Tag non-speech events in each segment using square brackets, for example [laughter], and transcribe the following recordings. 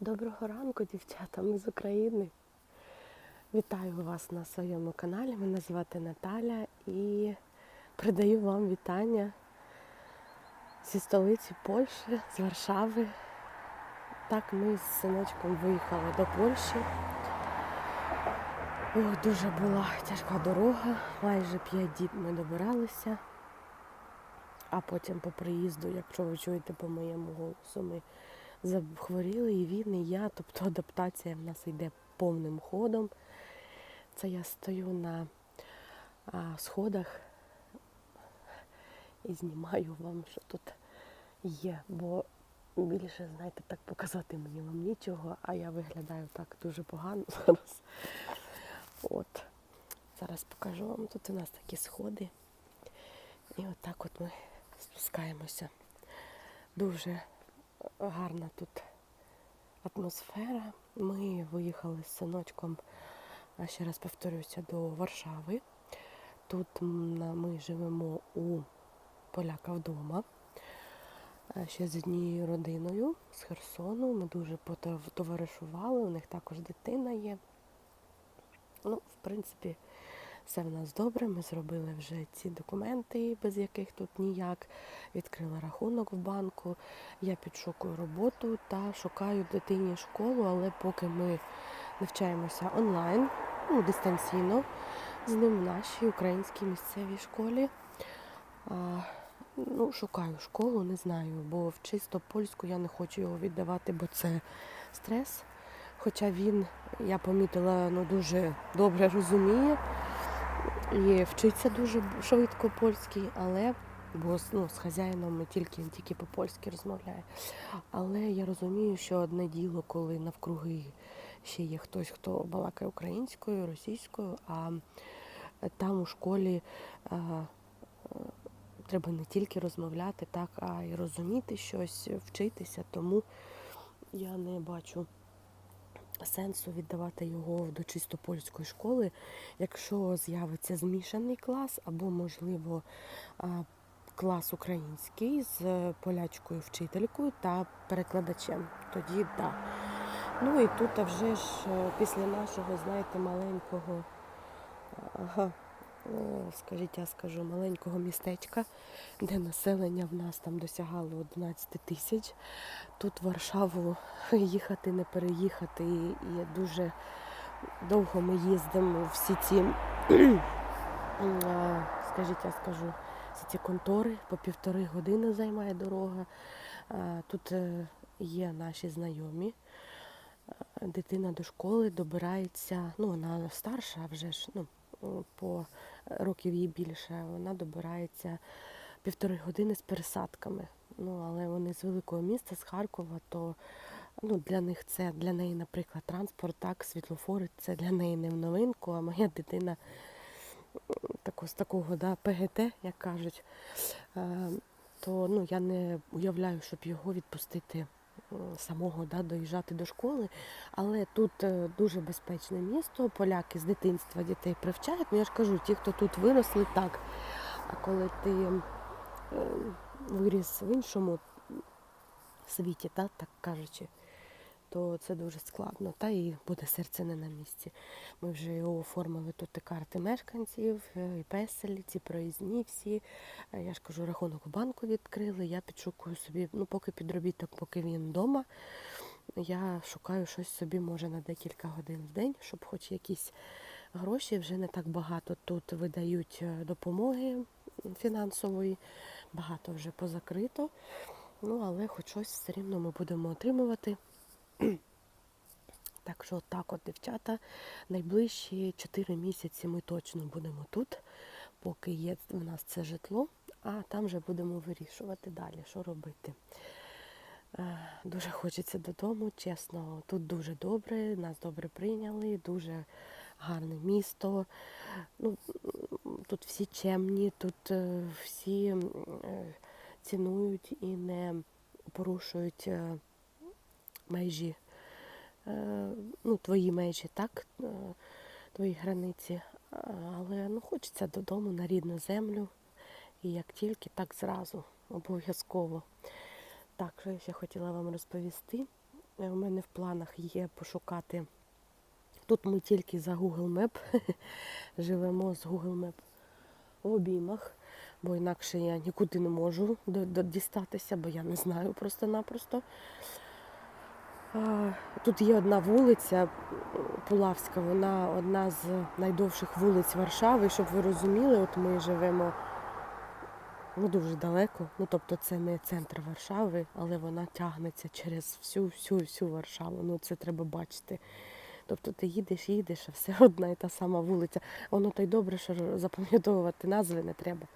Доброго ранку, дівчата, ми з України. Вітаю вас на своєму каналі. Мене звати Наталя і передаю вам вітання зі столиці Польщі, з Варшави. Так, ми з синочком виїхали до Польщі. Ох, дуже була тяжка дорога, майже п'ять діб ми добиралися. А потім по приїзду, якщо ви чуєте по моєму голосу, ми захворіли і він, і я. Тобто адаптація в нас йде повним ходом. Це я стою на сходах і знімаю вам, що тут є. Бо більше, знаєте, так показати мені вам нічого, а я виглядаю так дуже погано [laughs] зараз. От. Зараз покажу вам. Тут у нас такі сходи. І отак от ми спускаємося. Дуже гарна тут атмосфера. Ми виїхали з синочком, ще раз повторюся, до Варшави. Тут ми живемо у поляка вдома. Ще з однією родиною з Херсону. Ми дуже потоваришували, у них також дитина є. Ну, в принципі, все в нас добре. Ми зробили вже ці документи, без яких тут ніяк. Відкрила рахунок в банку. Я підшукую роботу та шукаю дитині школу, але поки ми навчаємося онлайн, ну, дистанційно, з ним в нашій українській місцевій школі. А, ну, шукаю школу, не знаю, бо в чисто польську я не хочу його віддавати, бо це стрес. Хоча він, я помітила, ну, дуже добре розуміє і вчиться дуже швидко польський, але бо ну, з хазяїном ми тільки він тільки по-польськи розмовляє. Але я розумію, що одне діло, коли навкруги ще є хтось, хто балакає українською, російською, а там у школі а, а, треба не тільки розмовляти, так, а й розуміти щось, вчитися. Тому я не бачу сенсу віддавати його до чисто польської школи, якщо з'явиться змішаний клас, або, можливо, клас український з полячкою вчителькою та перекладачем. Тоді так. Да. Ну і тут а вже ж е, після нашого, знаєте, маленького, ага, скажіть, я скажу, маленького містечка, де населення в нас там досягало 11 тисяч. Тут в Варшаву [laughs] їхати, не переїхати. І дуже довго ми їздимо всі ці, [clears throat] скажіть, я скажу, всі ці контори по півтори години займає дорога. Тут е, є наші знайомі. Дитина до школи добирається, ну вона старша, вже ж ну, по років їй більше, вона добирається півтори години з пересадками. Ну, але вони з великого міста, з Харкова, то ну, для них це, для неї, наприклад, транспорт, так, світлофори, це для неї не в новинку, а моя дитина тако, з такого да, ПГТ, як кажуть, е, то ну, я не уявляю, щоб його відпустити самого да, доїжджати до школи. Але тут е, дуже безпечне місто, поляки з дитинства дітей привчають. Ну я ж кажу, ті, хто тут виросли, так. А коли ти е, виріс в іншому світі, так, так кажучи, то це дуже складно. Та і буде серце не на місці. Ми вже його оформили тут і карти мешканців, і песелі, ці проїзні всі. Я ж кажу, рахунок в банку відкрили. Я підшукую собі, ну поки підробіток, поки він вдома. Я шукаю щось собі, може, на декілька годин в день, щоб хоч якісь гроші вже не так багато тут видають допомоги фінансової, багато вже позакрито. Ну, але хоч щось все рівно ми будемо отримувати. [clears throat] Так що так от, дівчата, найближчі 4 місяці ми точно будемо тут, поки є в нас це житло, а там вже будемо вирішувати далі, що робити. Дуже хочеться додому, чесно, тут дуже добре, нас добре прийняли, дуже гарне місто. Ну, Тут всі чемні, тут е, всі цінують і не порушують межі, ну, твої межі, так, твої границі. Але ну, хочеться додому на рідну землю. І як тільки, так зразу, обов'язково. Так, що я ще хотіла вам розповісти. е, у мене в планах є пошукати. Тут ми тільки за Google Map [laughs] живемо з Google Map в обіймах, бо інакше я нікуди не можу дістатися, бо я не знаю просто-напросто. Тут є одна вулиця Пулавська, вона одна з найдовших вулиць Варшави. Щоб ви розуміли, от ми живемо ну, дуже далеко. Ну, тобто це не центр Варшави, але вона тягнеться через всю, всю, Варшаву. Ну, це треба бачити. Тобто ти їдеш, їдеш, а все [laughs] одна і та сама вулиця. Воно то й добре, що запам'ятовувати назви не треба.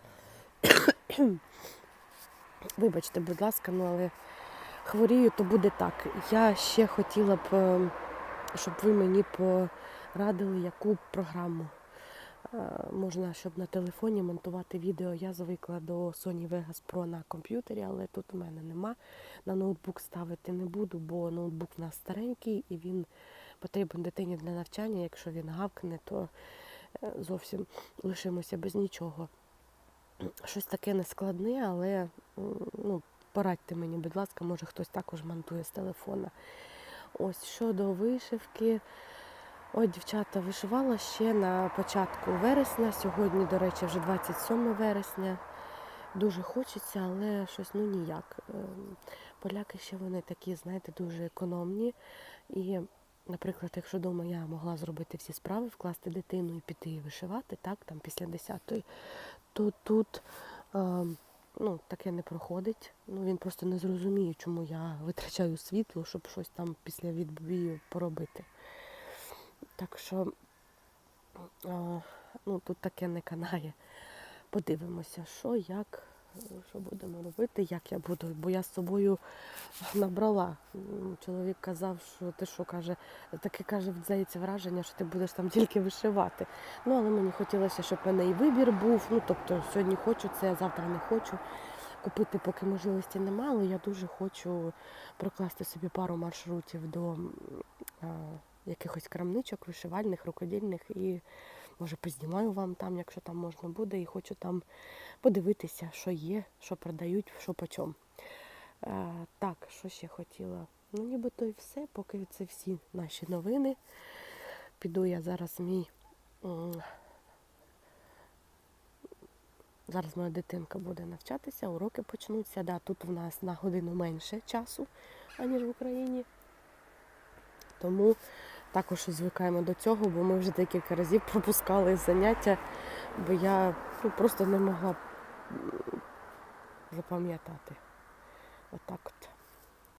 [coughs] Вибачте, будь ласка, ну але хворію, то буде так. Я ще хотіла б, е, щоб ви мені порадили, яку програму е, можна, щоб на телефоні монтувати відео. Я звикла до Sony Vegas Pro на комп'ютері, але тут у мене нема. На ноутбук ставити не буду, бо ноутбук у нас старенький і він потрібен дитині для навчання. Якщо він гавкне, то е, зовсім лишимося без нічого. Щось таке нескладне, але ну, порадьте мені, будь ласка, може хтось також монтує з телефона. Ось щодо вишивки. Ой, дівчата, вишивала ще на початку вересня. Сьогодні, до речі, вже 27 вересня. Дуже хочеться, але щось ну ніяк. Ем, Поляки ще вони такі, знаєте, дуже економні. І, наприклад, якщо вдома я могла зробити всі справи, вкласти дитину і піти вишивати, так, там після 10-ї, то тут ем, ну, таке не проходить. Ну, він просто не зрозуміє, чому я витрачаю світло, щоб щось там після відбою поробити. Так що ну, тут таке не канає. Подивимося, що, як, що будемо робити, як я буду. Бо я з собою набрала. Чоловік казав, що ти що каже, таке каже, здається враження, що ти будеш там тільки вишивати. Ну, але мені хотілося, щоб в мене і вибір був. Ну, тобто сьогодні хочу це, завтра не хочу. Купити поки можливості немає, але я дуже хочу прокласти собі пару маршрутів до а, якихось крамничок, вишивальних, рукодільних і може познімаю вам там, якщо там можна буде, і хочу там подивитися, що є, що продають, що по чому. Е, так, що ще хотіла? Ну, нібито і все, поки це всі наші новини. Піду я зараз мій. Зараз моя дитинка буде навчатися, уроки почнуться. Да, тут в нас на годину менше часу, аніж в Україні. Тому також звикаємо до цього, бо ми вже декілька разів пропускали заняття, бо я ну, просто не могла запам'ятати. Отак от.